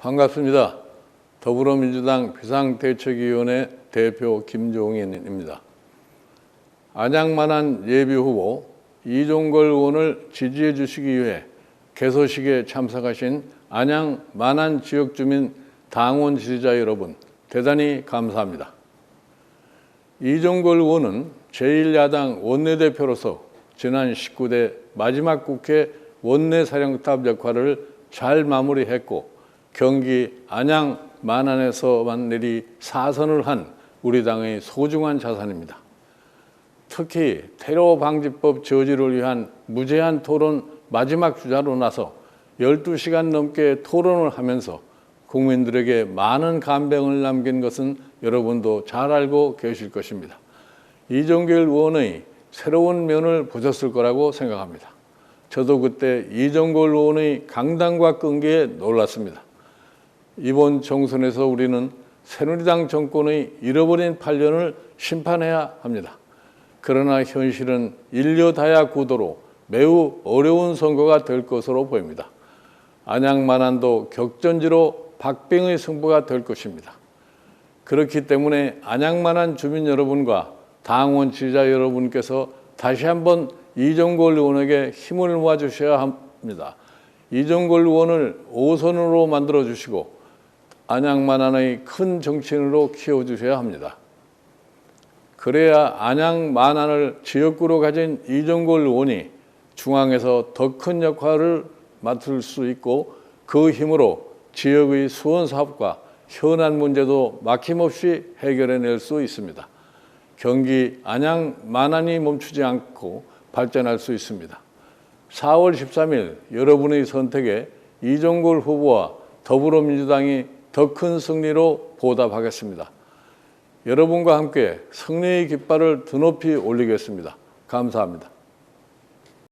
반갑습니다. 더불어민주당 비상대책위원회 대표 김종인입니다. 안양만한 예비후보 이종걸 의원을 지지해 주시기 위해 개소식에 참석하신 안양 만안 지역 주민 당원 지지자 여러분 대단히 감사합니다. 이종걸 의원은 제1야당 원내대표로서 지난 19대 마지막 국회 원내사령탑 역할을 잘 마무리했고 경기 안양 만안에서 만 내리 사선을 한 우리 당의 소중한 자산입니다. 특히 테러 방지법 저지를 위한 무제한 토론 마지막 주자로 나서 12시간 넘게 토론을 하면서 국민들에게 많은 감명을 남긴 것은 여러분도 잘 알고 계실 것입니다. 이종길 의원의 새로운 면을 보셨을 거라고 생각합니다. 저도 그때 이종걸 의원의 강단과 끈기에 놀랐습니다. 이번 총선에서 우리는 새누리당 정권의 잃어버린 8년을 심판해야 합니다. 그러나 현실은 인려다야 구도로 매우 어려운 선거가 될 것으로 보입니다. 안양 만안도 격전지로 박빙의 승부가 될 것입니다. 그렇기 때문에 안양 만안 주민 여러분과 당원 지지자 여러분께서 다시 한번 이종걸 의원에게 힘을 모아 주셔야 합니다. 이종걸 의원을 5선으로 만들어 주시고 안양 만안의 큰 정치인으로 키워 주셔야 합니다. 그래야 안양 만안을 지역구로 가진 이종걸 의원이 중앙에서 더 큰 역할을 맡을 수 있고 그 힘으로 지역의 수원 사업과 현안 문제도 막힘없이 해결해낼 수 있습니다. 경기 안양 만안이 멈추지 않고 발전할 수 있습니다. 4월 13일 여러분의 선택에 이종걸 후보와 더불어민주당이 더 큰 승리로 보답하겠습니다. 여러분과 함께 승리의 깃발을 드높이 올리겠습니다. 감사합니다.